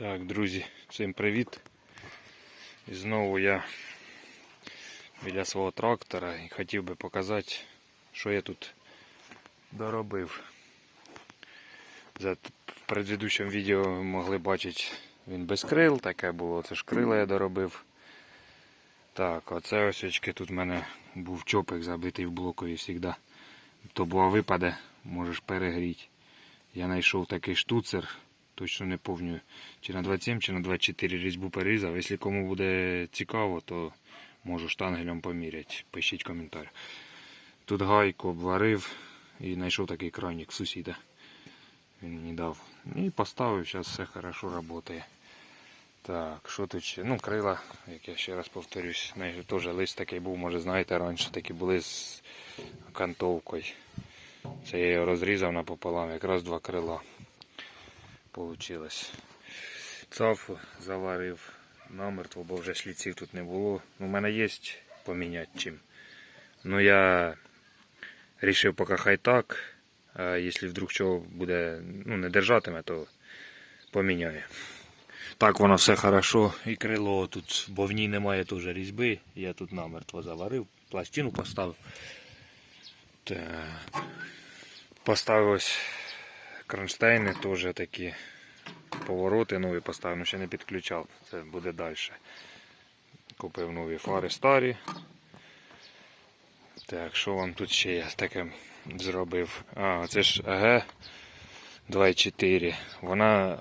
Так, друзі, всім привіт. І знову я біля свого трактора і хотів би показати, що я тут доробив. За предыдущому відео ви могли бачити, він без крил, таке було, це ж крила я доробив. Так, оце ось очки тут в мене був чопик забитий в блокові завжди. То була випаде, можеш перегріти. Я знайшов такий штуцер, точно не пам'ятаю, чи на 27, чи на 24 різьбу перерізав. Якщо кому буде цікаво, то можу штангелем поміряти. Пишіть коментар. Тут гайку обварив і знайшов такий кранік сусіда. Він мені дав. І поставив, зараз все хорошо працює. Так, що тут ще? Ну, крила, як я ще раз повторюсь, теж лист такий був, може знаєте, раніше такі були з кантовкою. Це я його розрізав напополам, якраз два крила получилось. Цафу заварив намертво, бо вже шліців тут не було. Ну, У мене є поміняти чим. Ну я рішив поки хай так. А якщо вдруг чого буде ну, не держатиме, то поміняю. Так воно все хорошо. І крило тут, бо в ній немає теж різьби. Я тут намертво заварив, пластину поставив. Так. Поставив кронштейни теж такі повороти нові поставив, ну ще не підключав, це буде далі. Купив нові фари старі. Так, що вам тут ще я таке зробив? А, це ж АГ 2,4. Вона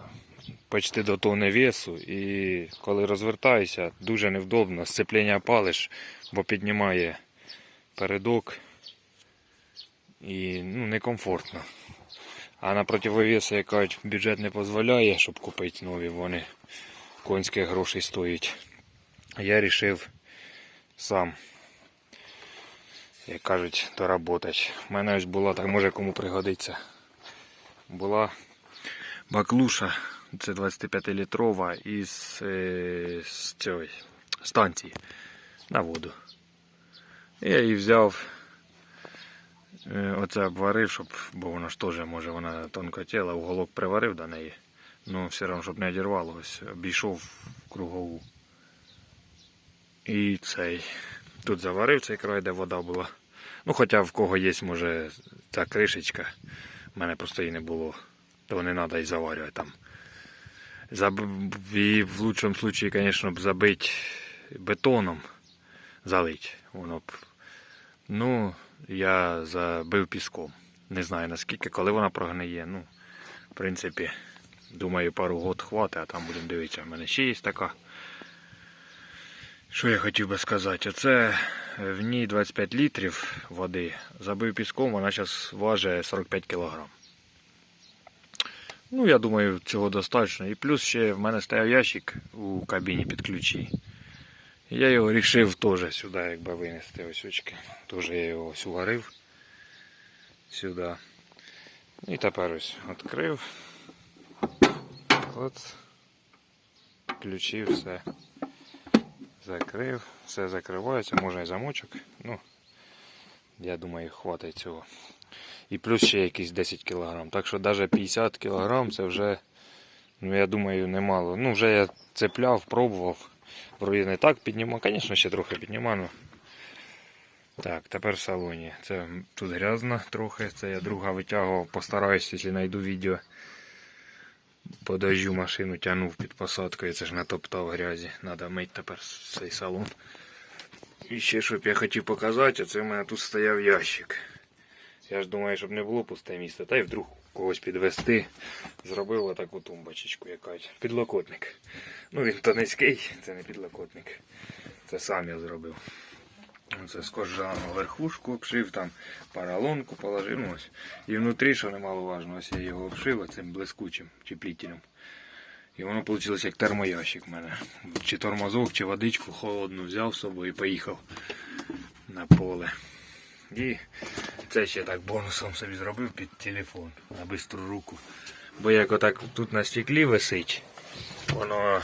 почти до тони весу і коли розвертаєшся, дуже невдобно. Сцеплення палиш, бо піднімає передок і ну, некомфортно. А на противовеси, як кажуть, бюджет не дозволяє, щоб купити нові, вони конських грошей стоять. Я вирішив сам, як кажуть, доработати. У мене ось була, так може кому пригодиться. Була баклуша, це 25-літрова із, е, з цієї станції на воду. Я її взяв. Е, Оце обварив, щоб, бо вона ж теж може вона тонкотіла, уголок приварив до неї. Ну, все одно, щоб не одірвало, ось обійшов кругову. І цей. Тут заварив цей край, де вода була. Ну, хоча в кого є, може, ця кришечка. У мене просто її не було. То не треба і заварювати там. Заб... І в лучшому випадку, звісно, б забити бетоном, залить. Воно б. Ну, я забив піском. Не знаю наскільки, коли вона прогниє. Ну, в принципі, думаю, пару год хватить, а там будемо дивитися. У мене ще є така. Що я хотів би сказати? Оце в ній 25 літрів води. Забив піском, вона зараз важить 45 кг. Ну, я думаю, цього достатньо. І плюс ще в мене стояв ящик у кабіні під ключі. Я його вирішив теж сюди якби винести ось очки. Теж я його ось уварив сюди. І тепер ось відкрив. От. Включив все. Закрив. Все закривається, можна і замочок. Ну, я думаю, хватить цього. І плюс ще якісь 10 кг. Так що навіть 50 кг це вже, ну я думаю, немало. Ну, вже я цепляв, пробував. Не так піднімав, звісно, ще трохи піднімав. Ну. Так, тепер в салоні. Це тут грязно трохи. Це я друга витягував, постараюсь, якщо знайду відео. По дождю машину тягнув під посадкою, це ж натоптав грязі. Треба мити тепер цей салон. І ще щоб я хотів показати, це в мене тут стояв ящик. Я ж думаю, щоб не було пусте місце, та й вдруг когось підвести. Зробив отаку тумбочечку якась. Підлокотник. Ну він то низький, це не підлокотник. Це сам я зробив. Це з кожану верхушку обшив, там паралонку положив. Ну, ось. І внутрі, що немаловажно, ось я його обшив цим блискучим чіплітелем. І воно вийшло як термоящик в мене. Чи тормозок, чи водичку холодну взяв з собою і поїхав на поле. І це ще так бонусом собі зробив під телефон на бистру руку. Бо як отак тут на стеклі висить, воно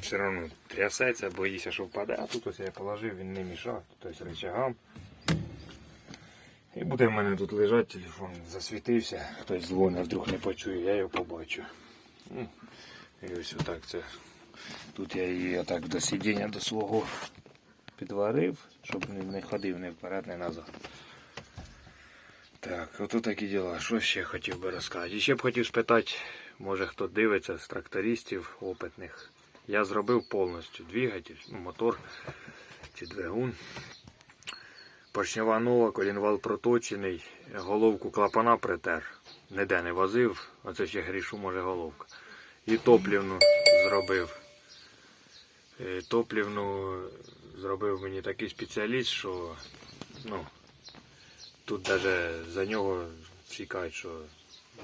все одно трясеться, боїся, що впаде, а тут ось я положив, він не мішав, тут ось рычагам. І буде в мене тут лежати, телефон засвітився, хтось дзвонить, вдруг не почує, я його побачу. Ну, І ось отак це. Тут я її отак до сидіння до свого підварив, щоб не, не ходив ні вперед, ні назад. Так, ото такі діла. Що ще хотів би розказати? І ще б хотів спитати, може хто дивиться з трактористів опитних. Я зробив повністю двигатель, ну, мотор чи двигун. Поршнева нова, колінвал проточений, головку клапана притер. Ніде не возив, оце ще грішу, може головка. І топлівну зробив. Е, Топлівну зробив мені такий спеціаліст, що ну, тут навіть за нього всі кажуть, що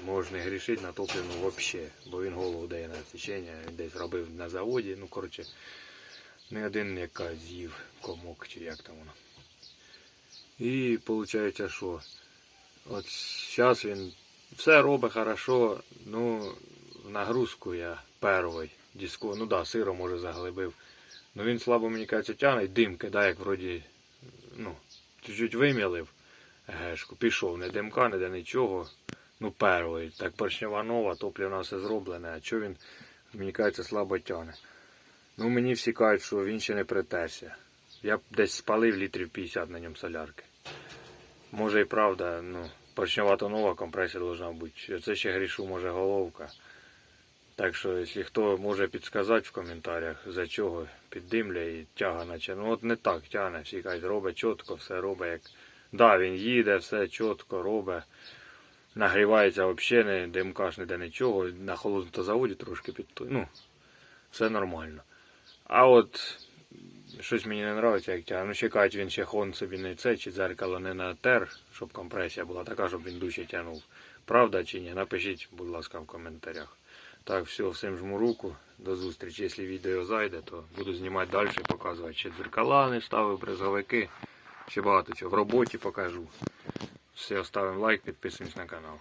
можна грішити на топлівну взагалі, бо він голову дає на січення, він десь робив на заводі, ну коротше, не один яка з'їв комок чи як там воно. І виходить, що от зараз він все робить хорошо, ну нагрузку я перший диско, ну да, сиром може заглибив. Ну він слабо мені кажеться тягне, дим кидає, як вроді, ну, чуть-чуть вимілив гешку, пішов, не димка, не де нічого. Ну, перший. Так поршнева нова, топлівна все зроблене, а що він, мені кажеться, слабо тягне. Ну мені всі кажуть, що він ще не притерся. Я б десь спалив літрів 50 на ньому солярки. Може і правда, ну, поршнева то нова компресія должна бути. Це ще грішу, може головка. Так що, якщо хто може підсказати в коментарях, за чого піддимля і тяга наче. Ну от не так тягне, всі кажуть, робить чітко, все робить як. Да, він їде, все чітко робить. Нагрівається взагалі, не димка ж ніде нічого. На холодному заводі трошки під. Ну, все нормально. А от щось мені не подобається, як тягне. Ну, ще кажуть, він ще хон собі не це, чи дзеркало не натер, щоб компресія була така, щоб він дужче тягнув. Правда чи ні? Напишіть, будь ласка, в коментарях. Так, все, всім жму руку. До зустрічі. Якщо відео зайде, то буду знімати далі, показувати. Ще дзеркала не ставив, бризовики. Ще багато чого. В роботі покажу. Все, ставимо лайк, підписуємось на канал.